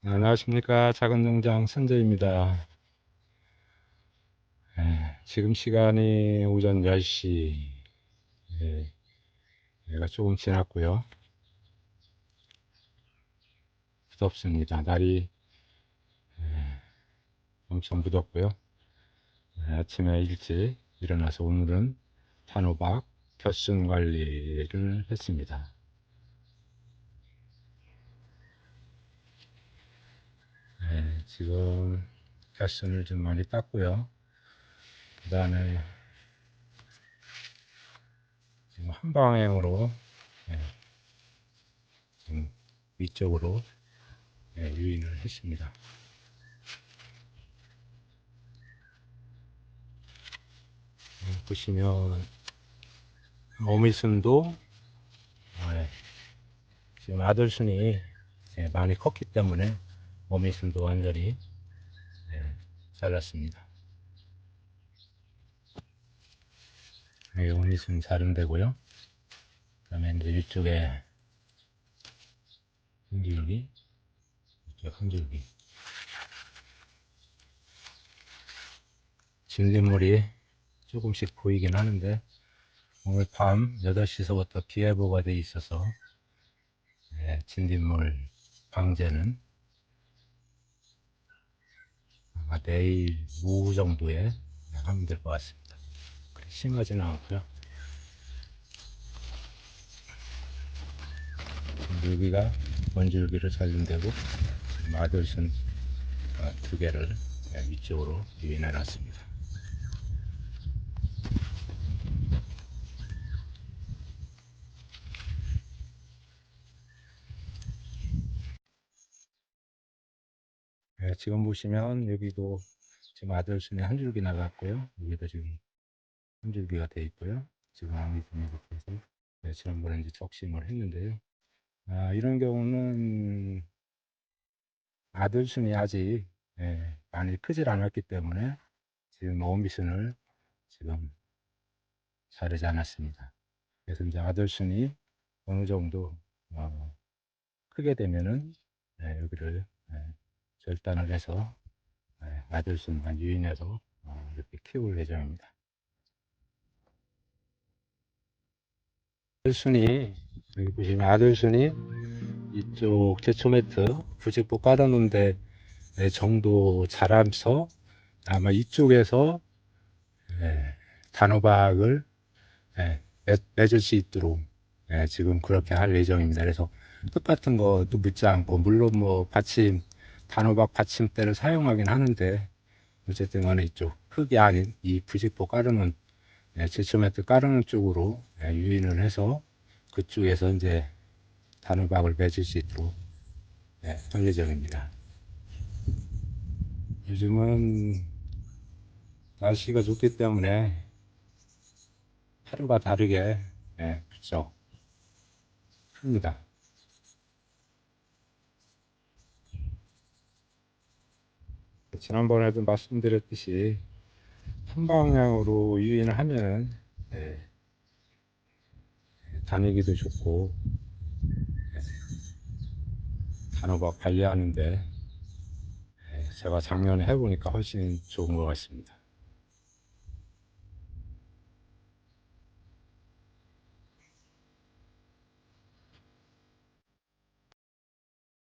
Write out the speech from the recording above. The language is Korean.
네, 안녕하십니까. 작은 농장 선재입니다. 예, 지금 시간이 오전 10시. 예, 얘가 조금 지났고요. 무덥습니다. 날이 예, 엄청 무덥고요. 예, 아침에 일찍 일어나서 오늘은 단호박 겨순 관리를 했습니다 네, 지금 갓순을 좀 많이 땄고요. 그 다음에 지금 한 방향으로 네, 지금 위쪽으로 네, 유인을 했습니다. 네, 보시면 오미순도 네, 지금 아들순이 네, 많이 컸기 때문에 오미순도 완전히 네, 잘랐습니다. 여기 오미순 자른되고요. 그 다음에 이제 이쪽에 한 줄기, 이쪽 한 줄기. 진딧물이 조금씩 보이긴 하는데 오늘 밤 8시서부터 비 예보가 돼 있어서 네, 진딧물 방제는 아마 내일 오후 정도에 하면 될 것 같습니다. 그리 심하지는 않고요. 여기가 원줄기를 살린대고 마들순 어, 두 개를 위쪽으로 유인해 놨습니다. 네, 지금 보시면 여기도 지금 아들순에 한 줄기 나갔고요. 여기도 지금 한 줄기가 돼 있고요. 지금 아미순이 이렇게 해서 네, 지난번에 이제 적심을 했는데요. 아, 이런 경우는 아들순이 아직 예, 많이 크질 않았기 때문에 지금 어미순을 지금 자르지 않았습니다. 그래서 이제 아들순이 어느 정도 어, 크게 되면은 예, 여기를 예, 절단을 해서 예, 아들순만 유인해서 어, 이렇게 키울 예정입니다. 아들순이 여기 보시면 아들순이 이쪽 제초매트 부직포 깔아놓은데 네, 정도 자라서 아마 이쪽에서 예, 단호박을 예, 맺, 맺을 수 있도록 예, 지금 그렇게 할 예정입니다. 그래서 똑같은 것도 묻지 않고 물론 뭐 받침 단호박 받침대를 사용하긴 하는데 어쨌든 간에 이쪽 흙이 아닌 이 부직포 깔아놓은 예, 제초매트 깔아놓은 쪽으로 예, 유인을 해서 그쪽에서 이제 단호박을 맺을 수 있도록 예, 할 예정입니다. 요즘은 날씨가 좋기 때문에 하루가 다르게 예, 그쵸 큽니다. 지난번에도 말씀드렸듯이 한 방향으로 유인을 하면 예, 다니기도 좋고 예, 단호박 관리하는데 예, 제가 작년에 해보니까 훨씬 좋은 것 같습니다.